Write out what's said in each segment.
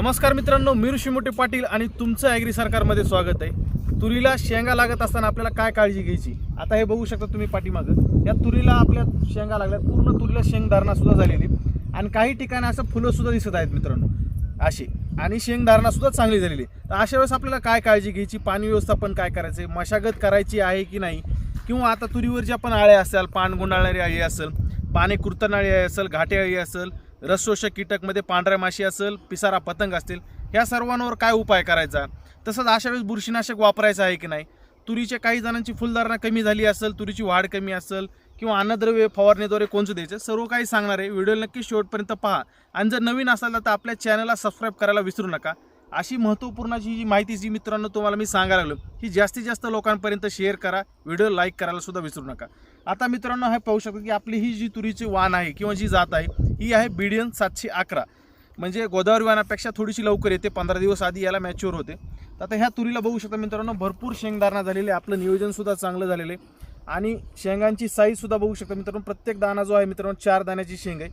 नमस्कार मित्रांनो मी ऋषिमोटे मोठे पाटील आणि तुमचं ॲग्री सरकारमध्ये स्वागत आहे. तुरीला शेंगा लागत असताना आपल्याला काय काळजी घ्यायची? आता हे बघू शकता तुम्ही पाठीमागं. या तुरीला आपल्या शेंगा लागल्या पूर्ण तुरीला शेंगधारणा सुद्धा झालेली आणि काही ठिकाणी असं फुलं सुद्धा दिसत आहेत मित्रांनो. अशी आणि शेंगधारणा सुद्धा चांगली झालेली तर अशा वेळेस आपल्याला काय काळजी घ्यायची? पाणी व्यवस्थापन काय करायचं मशागत करायची आहे की नाही? किंवा आता तुरीवरची आपण आळ्या असेल पान गुंडाळणारी अळी असेल पाने कुर्तनाळी अळी असेल घाटे अळी असेल रसशोषक कीटकमध्ये पांढऱ्या माशी असेल पिसारा पतंग असतील ह्या सर्वांवर काय उपाय करायचा? तसंच अशा वेळेस बुरशीनाशक वापरायचं आहे की नाही? तुरीच्या काही जणांची फुलधारणा कमी झाली असेल तुरीची वाढ कमी असेल किंवा अन्नद्रव्य फवारणीद्वारे कोणचं द्यायचं सर्व काही सांगणार आहे. व्हिडिओ नक्की शेवटपर्यंत पहा. आणि जर नवीन असाल तर आपल्या चॅनलला सबस्क्राईब करायला विसरू नका. अशी महत्त्वपूर्णची जी माहिती जी मित्रांनो तुम्हाला मी सांगायला लागलो ही जास्तीत जास्त लोकांपर्यंत शेअर करा. व्हिडिओ लाईक करायला सुद्धा विसरू नका. आता मित्रांनो हे पाहू शकता की आपली ही जी तुरीची वाण आहे किंवा जी जात आहे ही आहे बीडियन सातशे अकरा. म्हणजे गोदावरी वाणापेक्षा थोडीशी लवकर येते पंधरा दिवस आधी याला मॅच्युअर होते. तर आता ह्या तुरीला बघू शकता मित्रांनो भरपूर शेंगदाणा झालेले आहे आपलं नियोजनसुद्धा चांगलं झालेलं आहे. आणि शेंगांची साईजसुद्धा बघू शकता मित्रांनो प्रत्येक दाणा जो आहे मित्रांनो चार दाण्याची शेंग आहे.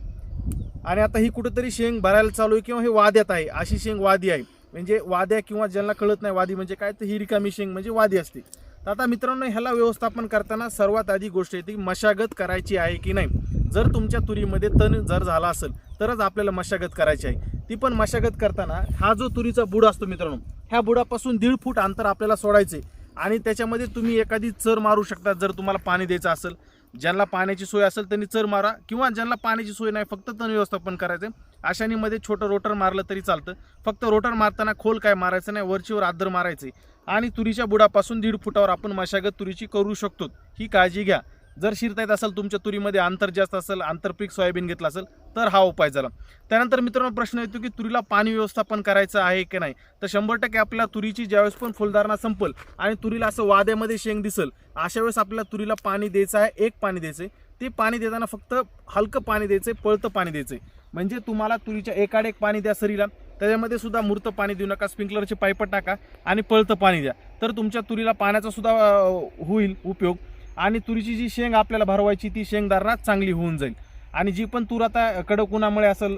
आणि आता ही कुठेतरी शेंग भरायला चालू आहे किंवा हे वाद्यात आहे अशी शेंग वादी आहे. म्हणजे वाद्या किंवा ज्यांना कळत नाही वादी म्हणजे काय? तर ही रिकामी शेंग म्हणजे वादी असते. तर आता मित्रांनो ह्याला व्यवस्थापन करताना सर्वात आधी गोष्ट येते की मशागत करायची आहे की नाही. जर तुमच्या तुरीमध्ये तण जर झाला असेल तरच आपल्याला मशागत करायची आहे. ती पण मशागत करताना हा जो तुरीचा बुड असतो मित्रांनो ह्या बुडापासून दीड फूट अंतर आपल्याला सोडायचे आणि त्याच्यामध्ये तुम्ही एखादी चर मारू शकता जर तुम्हाला पाणी द्यायचं असेल. ज्यांना पाण्याची सोय असेल त्यांनी चर मारा किंवा ज्यांना पाण्याची सोय नाही फक्त तण व्यवस्थापन करायचं. अशानीमध्ये छोटं रोटर मारलं तरी चालतं. फक्त रोटर मारताना खोल काय मारायचं नाही वरचीवर आदर मारायचे. आणि तुरीच्या बुडापासून दीड फुटावर आपण मशागत तुरीची करू शकतो. ही काळजी घ्या. जर शिरता येत असेल तुमच्या तुरीमध्ये अंतर जास्त असेल आंतरपीक सोयाबीन घेतलं असेल तर हा उपाय झाला. त्यानंतर मित्रांनो प्रश्न येतो की तुरीला पाणी व्यवस्थापन करायचं आहे की नाही? तर शंभर टक्के आपल्या तुरीची ज्यावेळेस पण फुलधारणा संपल आणि तुरीला असं वाद्यामध्ये शेंग दिसल अशा वेळेस आपल्याला तुरीला पाणी द्यायचं आहे एक पाणी द्यायचं ते पाणी देताना फक्त हलकं पाणी द्यायचं पळतं पाणी द्यायचं म्हणजे तुम्हाला तुरीच्या एकाड एक पाणी द्या सरीला त्याच्यामध्ये सुद्धा मूर्त पाणी देऊ नका स्प्रिंकलरचे पाईप टाका आणि पळतं पाणी द्या. तर तुमच्या तुरीला पाण्याचा सुद्धा होईल उपयोग. आणि तुरीची जी शेंग आपल्याला भरवायची ती शेंगधारणा चांगली होऊन जाईल. आणि जी पण तूर आता कडक उन्हामुळे असेल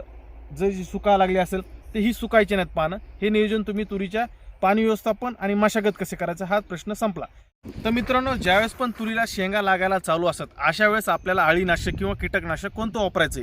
जर जी सुका लागली असेल तर ही सुकायची नाहीत पानं. हे नियोजन तुम्ही तुरीच्या पाणी व्यवस्थापन आणि मशागत कसे करायचं हा प्रश्न संपला. तर मित्रांनो ज्यावेळेस पण तुरीला शेंगा लागायला चालू असतात अशा वेळेस आपल्याला अळीनाशक किंवा कीटकनाशक कोणतं वापरायचं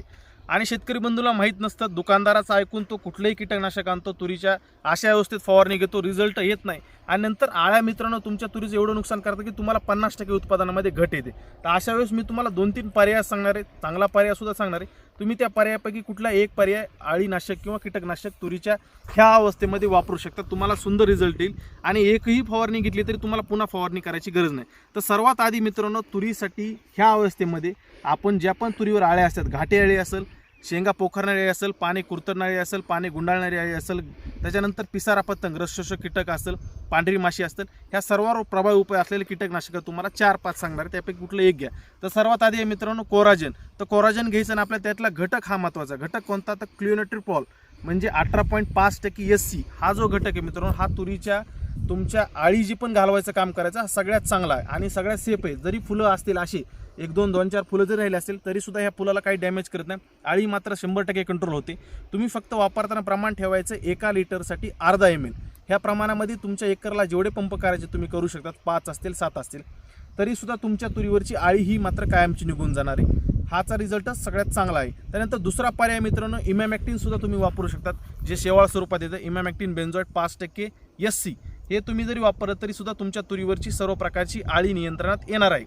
आणि शेतकरी बंधूला माहीत नसतं दुकानदाराचं ऐकून तो कुठलंही कीटकनाशक आणतो तुरीच्या अशा व्यवस्थेत फवारणी घेतो रिझल्ट येत नाही. आणि नंतर आळ्या मित्रांनो तुमच्या तुरीचं एवढं नुकसान करतं की तुम्हाला पन्नास टक्के उत्पादनामध्ये घट येते. तर अशा वेळेस मी तुम्हाला दोन तीन पर्याय सांगणार आहे. चांगला पर्याय सुद्धा सांगणार आहे. तुम्ही त्या पर्यायापैकी कुठला एक पर्याय अळीनाशक किंवा कीटकनाशक तुरीच्या ह्या अवस्थेमध्ये वापरू शकता. तुम्हाला सुंदर रिझल्ट येईल. आणि एकही फवारणी घेतली तरी तुम्हाला पुन्हा फवारणी करायची गरज नाही. तर सर्वात आधी मित्रांनो तुरीसाठी ह्या अवस्थेमध्ये आपण ज्या पण तुरीवर आळे असतात घाटे आळे असेल शेंगा पोखरणारी असेल पाणी कुरतरणारी असेल पाणी गुंडाळणारी असेल त्याच्यानंतर पिसारा पतंग रसशोष कीटक असेल पांढरी माशी असेल ह्या सर्वांवर प्रभावी उपाय असलेले कीटकनाशकं तुम्हाला चार पाच सांगणार त्यापैकी कुठलं एक घ्या. तर सर्वात आधी आहे मित्रांनो कोराजन. तर कोराजन घ्यायचं आणि आपल्या त्यातला घटक हा महत्त्वाचा घटक कोणता? तर क्लिओनेट्रिपॉल म्हणजे अठरा पॉईंट पाच टक्के एस सी हा जो घटक आहे मित्रांनो हा तुरीच्या तुमच्या आळी जी पण घालवायचं काम करायचं. हा सगळ्यात चांगला आहे आणि सगळ्यात सेफ आहे. जरी फुलं असतील अशी एक दोन दोन चार फुलं जरी राहिले असेल तरी सुद्धा ह्या फुलाला काही डॅमेज करत नाही. आळी मात्र शंभर टक्के कंट्रोल होते. तुम्ही फक्त वापरताना प्रमाण ठेवायचं एका लिटरसाठी अर्धा एम एल ह्या प्रमाणामध्ये तुमच्या एकरला जेवढे पंप करायचे तुम्ही करू शकतात पाच असतील सात असतील. तरीसुद्धा तुमच्या तुरीवरची आळी ही मात्र कायमची निघून जाणार आहे. हाचा रिझल्टच सगळ्यात चांगला आहे. त्यानंतर दुसरा पर्याय मित्रांनो इमॅमॅक्टिनसुद्धा तुम्ही वापरू शकतात जे शेवाळ स्वरूपात येतं. इमॅमॅक्टिन बेन्झॉइड पाच टक्के एस सी हे तुम्ही जरी वापरलं तरीसुद्धा तुमच्या तुरीवरची सर्व प्रकारची आळी नियंत्रणात येणार आहे.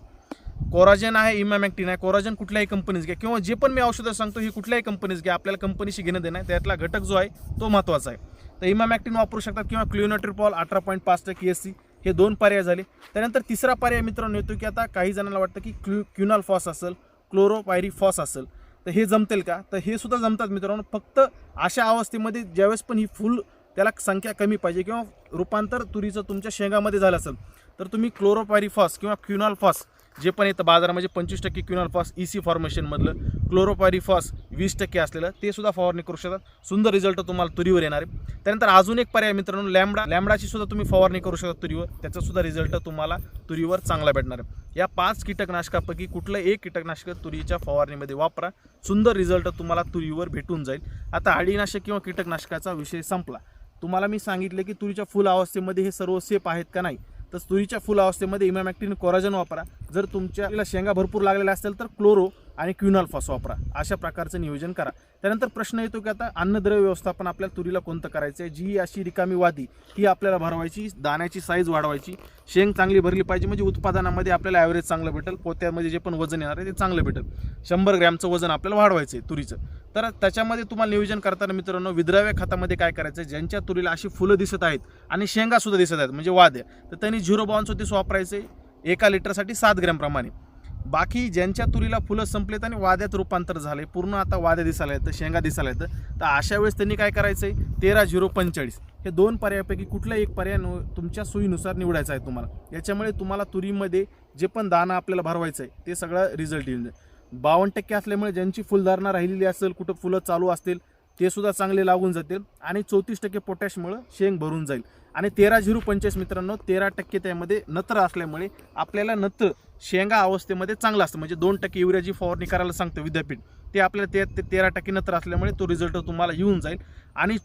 कोराजन आहे इमॅमॅक्टिन आहे. कोराजन कुठल्याही कंपनीज घ्या. किंवा जे पण मी औषधं सांगतो ही कुठल्याही कंपनीज घ्या. आपल्याला कंपनीशी घेणं देणं आहे. त्यातला घटक जो आहे तो महत्त्वाचा आहे. तर इमॅमॅक्टिन वापरू शकतात किंवा क्लिओनोट्रिपॉल अठरा पॉईंट पाच टक्के एस सी हे दोन पर्याय झाले. त्यानंतर तिसरा पर्याय मित्रांनो येतो की आता काही जणांना वाटतं की क्लू क्युनाल फॉस असेल क्लोरोपायरी फॉस असेल तर हे जमतेल का? तर हे सुद्धा जमतात मित्रांनो. फक्त अशा अवस्थेमध्ये ज्यावेळेस पण ही फुल त्याला संख्या कमी पाहिजे किंवा रूपांतर तुरीचं तुमच्या शेंगामध्ये झालं असेल तर तुम्ही क्लोरोपायरी फॉस किंवा क्युनाल फॉस जे पण येतं बाजारामध्ये म्हणजे पंचवीस टक्के क्युनॉल फॉस ई सी फॉर्मेशनमधलं क्लोरोपॅरिफॉस वीस टक्के असलेलं ते सुद्धा फवारणी करू शकतात. सुंदर रिझल्ट तुम्हाला तुरीवर येणार आहे. त्यानंतर अजून एक पर्याय मित्रांनो लॅमडा लॅमडाची सुद्धा तुम्ही फवारणी करू शकता तुरीवर. त्याचा सुद्धा रिझल्ट तुम्हाला तुरीवर चांगला भेटणार आहे. या पाच कीटकनाशकापैकी कुठलं एक कीटकनाशक तुरीच्या फवारणीमध्ये वापरा. सुंदर रिझल्ट तुम्हाला तुरीवर भेटून जाईल. आता अळीनाशक किंवा कीटकनाशकाचा विषय संपला. तुम्हाला मी सांगितले की तुरीच्या फुल अवस्थेमध्ये हे सर्व सेफ आहेत का नाही? तर तुरीच्या फुल अवस्थेमध्ये इमॅमॅक्टिन कोराजन वापरा. जर तुमच्या शेंगा भरपूर लागलेल्या असतील तर क्लोरो आणि क्युनॉल्फॉस वापरा अशा प्रकारचं नियोजन करा. त्यानंतर प्रश्न येतो की आता अन्नद्रव्य व्यवस्थापन आपल्याला तुरीला कोणतं करायचं आहे जी अशी रिकामी वादी ही आपल्याला भरवायची दाण्याची साईज वाढवायची. शेंग चांगली भरली पाहिजे म्हणजे उत्पादनामध्ये आपल्याला ॲव्हरेज चांगलं भेटेल. पोत्यामध्ये जे पण वजन येणार आहे ते चांगलं भेटेल. शंभर ग्रॅमचं वजन आपल्याला वाढवायचं आहे तुरीचं. तर त्याच्यामध्ये तुम्हाला नियोजन करताना मित्रांनो विद्राव्य खतामध्ये काय करायचं आहे ज्यांच्या तुरीला अशी फुलं दिसत आहेत आणि शेंगासुद्धा दिसत आहेत म्हणजे वाद्या तर त्यांनी झिरो बाउन्स होतीस वापरायचे एका लिटरसाठी सात ग्रॅमप्रमाणे बाकी ज्यांच्या तुरीला फुलं संपलेत आणि वाद्यात रूपांतर झाले पूर्ण आता वाद्या दिसायला येतं शेंगा दिसायला येतं तर अशा वेळेस त्यांनी काय करायचं आहे तेरा झिरो पंचेचाळीस. हे दोन पर्यायापैकी कुठला एक पर्याय नु- तुमच्या सोयीनुसार निवडायचा आहे तुम्हाला. याच्यामुळे तुम्हाला तुरीमध्ये जे पण दाणा आपल्याला भरवायचं आहे ते सगळं रिझल्ट येईल. बावन्न टक्के असल्यामुळे ज्यांची फुलधारणा राहिलेली असेल कुठं फुलं चालू असतील ते सुद्धा चांगले लागून जातील आणि चौतीस टक्के पोटॅशमुळं शेंग भरून जाईल. आणि तेरा झिरो पंचवीस मित्रांनो तेरा टक्के त्यामध्ये नत्र असल्यामुळे आपल्याला नत्र शेंगा अवस्थेमध्ये चांगलं असतं. म्हणजे दोन टक्के युरियाची फवारणी करायला सांगतं विद्यापीठ ते आपल्याला ते ते तेरा टक्के नत्र असल्यामुळे तो रिझल्ट तुम्हाला येऊन जाईल. आणि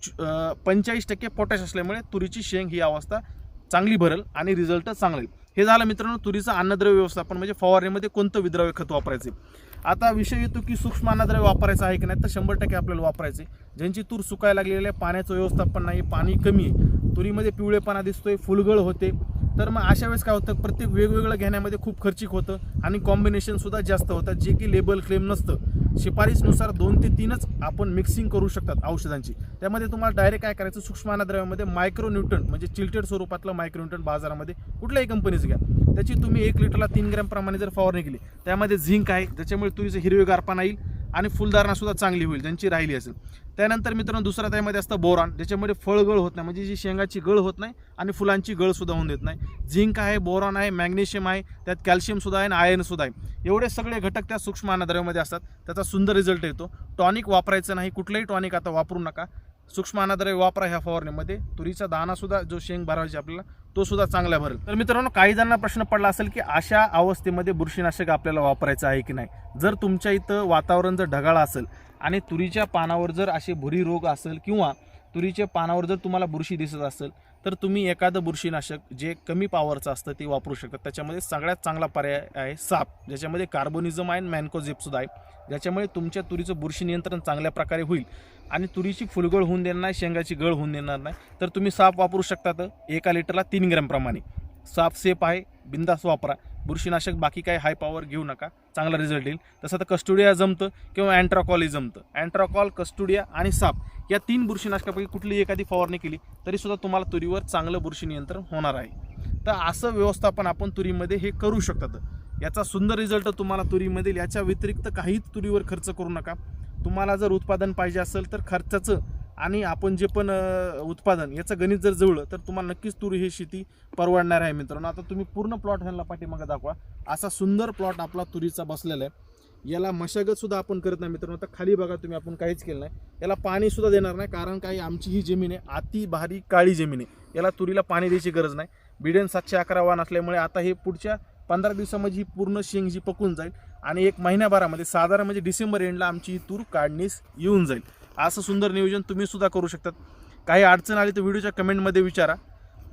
पंचेचाळीस टक्के पोटॅश असल्यामुळे तुरीची शेंग ही अवस्था चांगली भरेल आणि रिझल्ट चांगला येईल. हे झालं मित्रांनो तुरीचं अन्नद्रव्य व्यवस्थापन म्हणजे फवारणीमध्ये कोणतं विद्रव्य खत वापरायचे आता विषय येतो की सूक्ष्म अन्नद्रव्य वापरायचं आहे की नाही? तर शंभर टक्के आपल्याला वापरायचे ज्यांची तूर सुकायला लागलेली आहे पाण्याचं व्यवस्थापन नाही पाणी कमी आहे तुरीमध्ये पिवळेपणा दिसतोय फुलगळ होते. तर मग अशा वेळेस काय होतं प्रत्येक वेगवेगळं घेण्यामध्ये खूप खर्चिक होतं आणि कॉम्बिनेशनसुद्धा जास्त होतं जे की लेबल क्लेम नसतं. शिफारसीनुसार दोन ते तीनच आपण मिक्सिंग करू शकतात औषधांची. त्यामध्ये तुम्हाला डायरेक्ट काय करायचं सूक्ष्म अन्नद्रव्यामध्ये मायक्रो न्यूटन म्हणजे चिल्टेड स्वरूपातलं मायक्रोन्यूटन बाजारामध्ये कुठल्याही कंपनीचं घ्या. त्याची तुम्ही एक लिटरला तीन ग्रॅम प्रमाणे जर फवारणी केली त्यामध्ये झिंक आहे ज्याच्यामुळे तुरीचं हिरवेगारपणा येईल. आणि फुलधारणासुद्धा चांगली होईल ज्यांची राहिली असेल. त्यानंतर मित्रांनो दुसरा त्यामध्ये असतं बोरॉन ज्याच्यामध्ये फळगळ होत नाही. म्हणजे जी शेंगाची गळ होत नाही आणि फुलांची गळसुद्धा होऊन देत नाही. झिंक आहे बोरॉन आहे मॅग्नेशियम आहे त्यात कॅल्शियमसुद्धा आहे आणि आयर्नसुद्धा आहे. एवढे सगळे घटक त्या सूक्ष्म अन्नद्रव्यामध्ये असतात. त्याचा सुंदर रिझल्ट येतो. टॉनिक वापरायचं नाही कुठलंही टॉनिक आता वापरू नका. सूक्ष्म अन्नद्रव्य वापरा ह्या फवारणीमध्ये. तुरीचा दानासुद्धा जो शेंग भरायची आपल्याला तो सुद्धा चांगला भरेल. तर मित्रांनो काही जणांना प्रश्न पडला असेल की अशा अवस्थेमध्ये बुरशीनाशक आपल्याला वापरायचं आहे की नाही? जर तुमच्या इथं वातावरण जर ढगाळ असेल आणि तुरीच्या पानावर जर असे भुरी रोग असेल किंवा तुरीच्या पानावर जर तुम्हाला बुरशी दिसत असेल तर तुम्ही एखादं बुरशीनाशक जे कमी पॉवरचं असतं ते वापरू शकता. त्याच्यामध्ये सगळ्यात चांगला पर्याय आहे साप ज्याच्यामध्ये कार्बोनिझम आहे आणि आहे ज्याच्यामुळे तुमच्या तुरीचं बुरशी नियंत्रण चांगल्या प्रकारे होईल. आणि तुरीची फुलगळ होऊन देणार नाही शेंगाची गळ होऊन देणार नाही. तर तुम्ही साप वापरू शकता तर एका लिटरला तीन ग्रॅमप्रमाणे साप सेफ आहे बिंदास वापरा. बुरशीनाशक बाकी काही हाय पॉवर घेऊ नका. चांगला रिझल्ट येईल. तसं तर कस्टुडिया जमतं किंवा अँट्राकॉलही जमतं. अँट्राकॉल कस्टुडिया आणि साप या तीन बुरशीनाशकापैकी कुठली एखादी फवारणी केली तरीसुद्धा तुम्हाला तुरीवर चांगलं बुरशी नियंत्रण होणार आहे. तर असं व्यवस्थापन आपण तुरीमध्ये हे करू शकतात. याचा सुंदर रिझल्ट तुम्हाला तुरीमध्ये याच्या व्यतिरिक्त काहीच तुरीवर खर्च करू नका. तुम्हाला जर उत्पादन पाहिजे असेल तर खर्चाचं आणि आपण जे पण उत्पादन याचं गणित जर जवळ तर तुम्हाला नक्कीच तूर ही शेती परवडणार आहे मित्रांनो. आता तुम्ही पूर्ण प्लॉट ह्यांना पाठीमागं दाखवा. असा सुंदर प्लॉट आपला तुरीचा बसलेला आहे. याला मशागतसुद्धा आपण करत नाही मित्रांनो. आता खाली बघा तुम्ही आपण काहीच केलं नाही. याला पाणीसुद्धा देणार नाही कारण काही आमची ही जमीन आहे अति भारी काळी जमीन आहे. याला तुरीला पाणी द्यायची गरज नाही. बिडेन सातशे अकरा वाहन असल्यामुळे आता हे पुढच्या पंधरा दिवसामध्ये ही पूर्ण शेंग जी पकून जाईल आणि एक महिन्याभरामध्ये साधारण म्हणजे डिसेंबर एंडला आमची ही तूर काढणीस येऊन जाईल. असं सुंदर नियोजन तुम्ही सुद्धा करू शकतात. काही अडचण आली तर व्हिडिओच्या कमेंटमध्ये विचारा.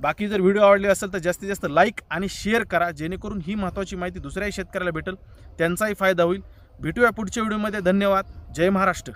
बाकी जर व्हिडिओ आवडले असेल तर जास्तीत जास्त लाईक आणि शेअर करा जेणेकरून ही महत्त्वाची माहिती दुसऱ्याही शेतकऱ्याला भेटेल. त्यांचाही फायदा होईल. भेटूया पुढच्या व्हिडिओमध्ये. धन्यवाद. जय महाराष्ट्र.